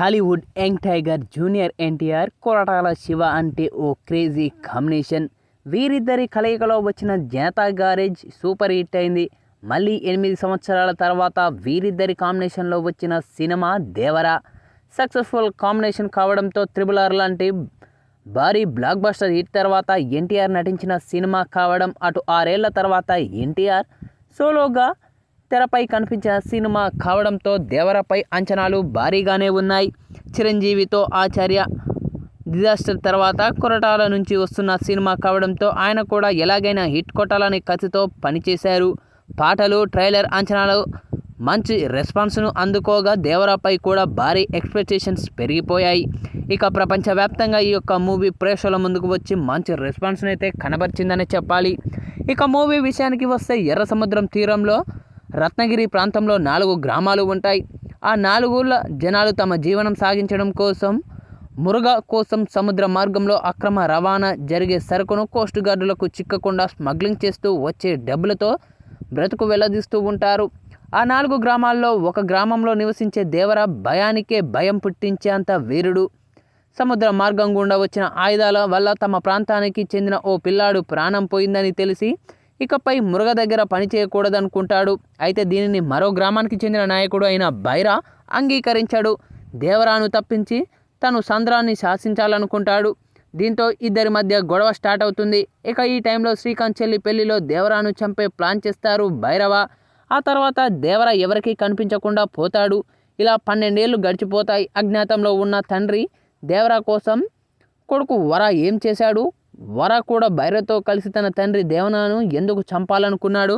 Tollywood young tiger junior NTR Koratala Siva అంటే ఓ crazy combination. వీరిద్దరి కలయికలో వచ్చిన జనతా గ్యారేజ్ సూపర్ హిట్ అయింది. మళ్ళీ ఎనిమిది సంవత్సరాల తర్వాత వీరిద్దరి కాంబినేషన్లో వచ్చిన సినిమా దేవరా. సక్సెస్ఫుల్ కాంబినేషన్ కావడంతో త్రిబుల్ ఆర్ లాంటి భారీ బ్లాక్ బస్టర్ హిట్ తర్వాత ఎన్టీఆర్ నటించిన సినిమా కావడం అటు ఆరేళ్ళ తర్వాత ఎన్టీఆర్ సోలోగా తెరపై కనిపించిన సినిమా కావడంతో దేవరపై అంచనాలు భారీగానే ఉన్నాయి. చిరంజీవితో ఆచార్య డిజాస్టర్ తర్వాత కొరటాల నుంచి వస్తున్న సినిమా కావడంతో ఆయన కూడా ఎలాగైనా హిట్ కొట్టాలని కసితో పనిచేశారు. పాటలు ట్రైలర్ అంచనాలు మంచి రెస్పాన్స్ను అందుకోగా దేవరాపై కూడా భారీ ఎక్స్పెక్టేషన్స్ పెరిగిపోయాయి. ఇక ప్రపంచవ్యాప్తంగా ఈ యొక్క మూవీ ప్రేక్షకుల ముందుకు వచ్చి మంచి రెస్పాన్స్ని అయితే కనబరిచిందని చెప్పాలి. ఇక మూవీ విషయానికి వస్తే ఎర్ర సముద్రం తీరంలో రత్నగిరి ప్రాంతంలో నాలుగు గ్రామాలు ఉంటాయి. ఆ నాలుగుల జనాలు తమ జీవనం సాగించడం కోసం మురుగ కోసం సముద్ర మార్గంలో అక్రమ రవాణా జరిగే సరుకును కోస్ట్ గార్డులకు చిక్కకుండా స్మగ్లింగ్ చేస్తూ వచ్చే డబ్బులతో బ్రతుకు వెల్లదీస్తూ ఉంటారు. ఆ నాలుగు గ్రామాల్లో ఒక గ్రామంలో నివసించే దేవర భయానికే భయం పుట్టించేంత వీరుడు. సముద్ర మార్గం గుండా వచ్చిన ఆయుధాల వల్ల తమ ప్రాంతానికి చెందిన ఓ పిల్లాడు ప్రాణం పోయిందని తెలిసి ఇకపై మురుగ దగ్గర పని చేయకూడదనుకుంటాడు. అయితే దీనిని మరో గ్రామానికి చెందిన నాయకుడు అయిన బైరా అంగీకరించాడు. దేవరాను తప్పించి తను సంద్రాన్ని శాసించాలనుకుంటాడు. దీంతో ఇద్దరి మధ్య గొడవ స్టార్ట్ అవుతుంది. ఇక ఈ టైంలో శ్రీకాంత్ చెల్లి పెళ్ళిలో దేవరాను చంపే ప్లాన్ చేస్తారు భైరవ ఆ తర్వాత దేవర ఎవరికీ కనిపించకుండా పోతాడు. ఇలా పన్నెండేళ్ళు గడిచిపోతాయి. అజ్ఞాతంలో ఉన్న తండ్రి దేవర కోసం కొడుకు వర ఏం చేశాడు? వర కూడా భైరతో కలిసి తన తండ్రి దేవనాను ఎందుకు చంపాలనుకున్నాడు?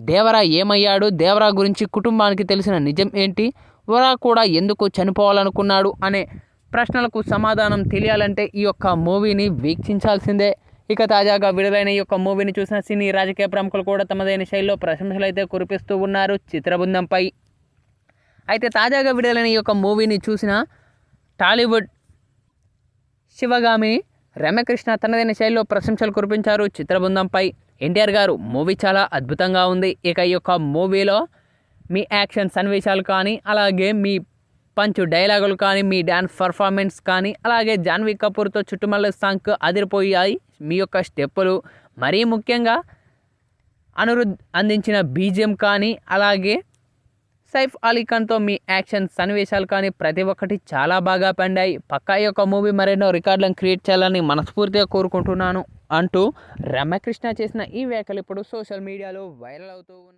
దేవరా ఏమయ్యాడు? దేవరా గురించి కుటుంబానికి తెలిసిన నిజం ఏంటి? వర కూడా ఎందుకు చనిపోవాలనుకున్నాడు అనే ప్రశ్నలకు సమాధానం తెలియాలంటే ఈ యొక్క మూవీని వీక్షించాల్సిందే. ఇక తాజాగా విడుదలైన ఈ యొక్క మూవీని చూసిన సినీ రాజకీయ ప్రముఖులు కూడా తమదైన శైలిలో ప్రశంసలు అయితే కురిపిస్తూ ఉన్నారు చిత్రబృందంపై. అయితే తాజాగా విడుదలైన ఈ యొక్క మూవీని చూసిన టాలీవుడ్ శివగామిని రమ్యకృష్ణ తనదైన శైలిలో ప్రశంసలు కురిపించారు చిత్రబృందంపై. ఎన్టీఆర్ గారు మూవీ చాలా అద్భుతంగా ఉంది. ఇక ఈ యొక్క మూవీలో మీ యాక్షన్ సన్నివేశాలు కానీ అలాగే మీ పంచ్ డైలాగులు కానీ మీ డ్యాన్స్ పర్ఫార్మెన్స్ కానీ అలాగే జాన్వీ కపూర్తో చుట్టుమల్ల సాంగ్ అదిరిపోయాయి. మీ యొక్క స్టెప్పులు మరీ ముఖ్యంగా అనురుద్ అందించిన బీజియం కానీ అలాగే సైఫ్ అలీ ఖాన్తో మీ యాక్షన్ సన్నివేశాలు కానీ ప్రతి ఒక్కటి చాలా బాగా పండాయి. పక్కా యొక్క మూవీ మరెన్నో రికార్డులను క్రియేట్ చేయాలని మనస్ఫూర్తిగా కోరుకుంటున్నాను అంటూ రమ్యకృష్ణ చేసిన ఈ వ్యాఖ్యలు ఇప్పుడు సోషల్ మీడియాలో వైరల్ అవుతూ ఉన్నాయి.